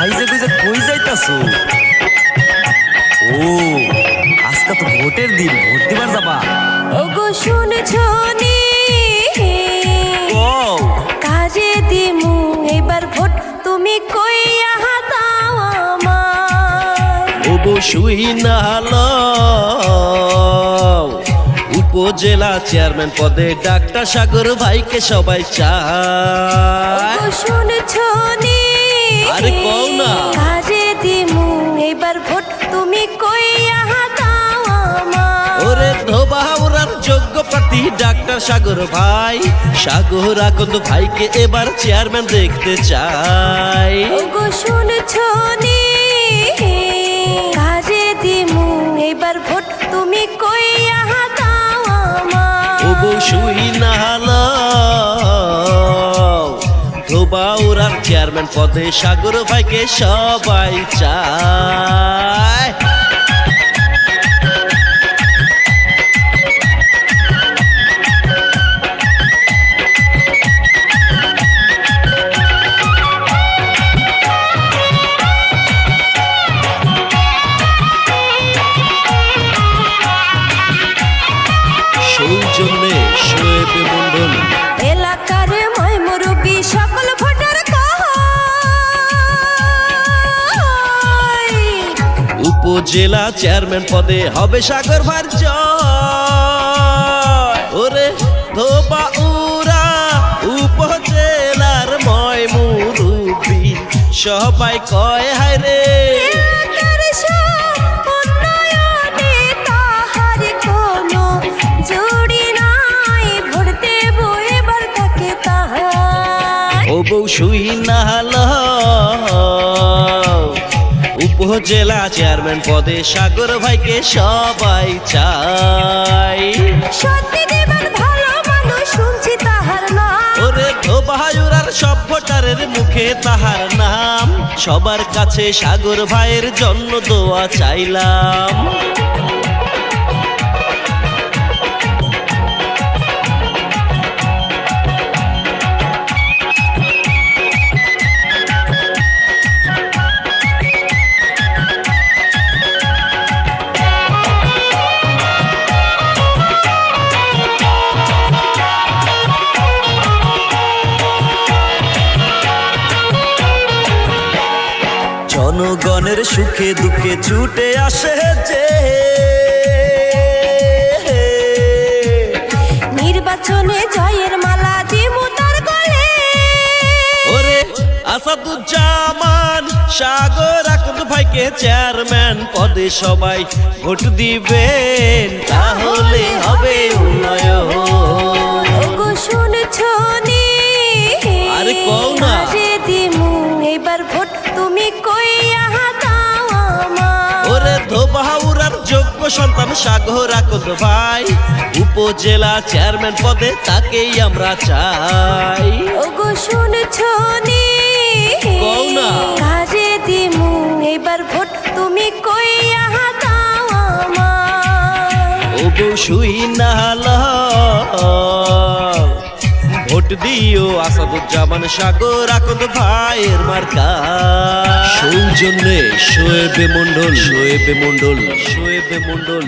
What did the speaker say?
সাইজে গুইজে কই যাইতাছো? ও আজকে তো ভোটের দিন ভোট দিবার যাবা? ওগো শুনেছ নি? ও কাজে দিমু এবার ভোট তুমি কইয়া দাও আমার অবশ্যই না লও। উপজেলা চেয়ারম্যান পদে ডাক্তার সাগর ভাইকে সবাই চায়। ওগো শুনেছ ধোবাউরার যোগ্য প্রার্থী ডাক্তার সাগর ভাই। সাগর আকন্দ ভাইকে এবার চেয়ারম্যান দেখতে চাই। ওগো শুনেছ নি? কাজে দিমু এবার ভোট তুমি কইয়া দাও আমার অবশ্যই না ধোবাউরার চেয়ারম্যান পদে সাগর ভাইকে সবাই চায়। উপজেলা চেয়ারম্যান পদে হবে সাগর ভার জয়। ওরে ধোবা উরা উপজেলার ময় মুরুবি সবাই কয়, হায় রে শুই নাহাল উপজেলা চেয়ারম্যান পদে সাগর ভাইকে সবাই চাই। ওরে সব ভোটারের মুখে তাহার নাম। সবার কাছে সাগর ভাইয়ের জন্য দোয়া চাইলাম। জনগণের সুখে দুঃখে ছুটে আসে যে নির্বাচনে জয়ের মালা দিমু তার গলে। ওরে আসাদুজ্জামান সাগর আকন্দ ভাইকে চেয়ারম্যান পদে সবাই ভোট দিবেন। তাহলে হবে উন্নয়ন। যোগ্য সন্তান সাগর আকন্দ ভাই। উপজেলা চেয়ারম্যান পদে তাকেই আমরা চাই। ওগো শুনেছ নি? কও না। কাজে দিমু এবার ভোট তুমি কইয়া দাও আমার অবশ্যই নাহাল ভোট দিও আসাদুজ্জামান সাগর আকদ ভাইয়ের মার্কা। সৌজন্যে শোয়েবে মন্ডল শোয়েবে মন্ডল শোয়েবে মন্ডল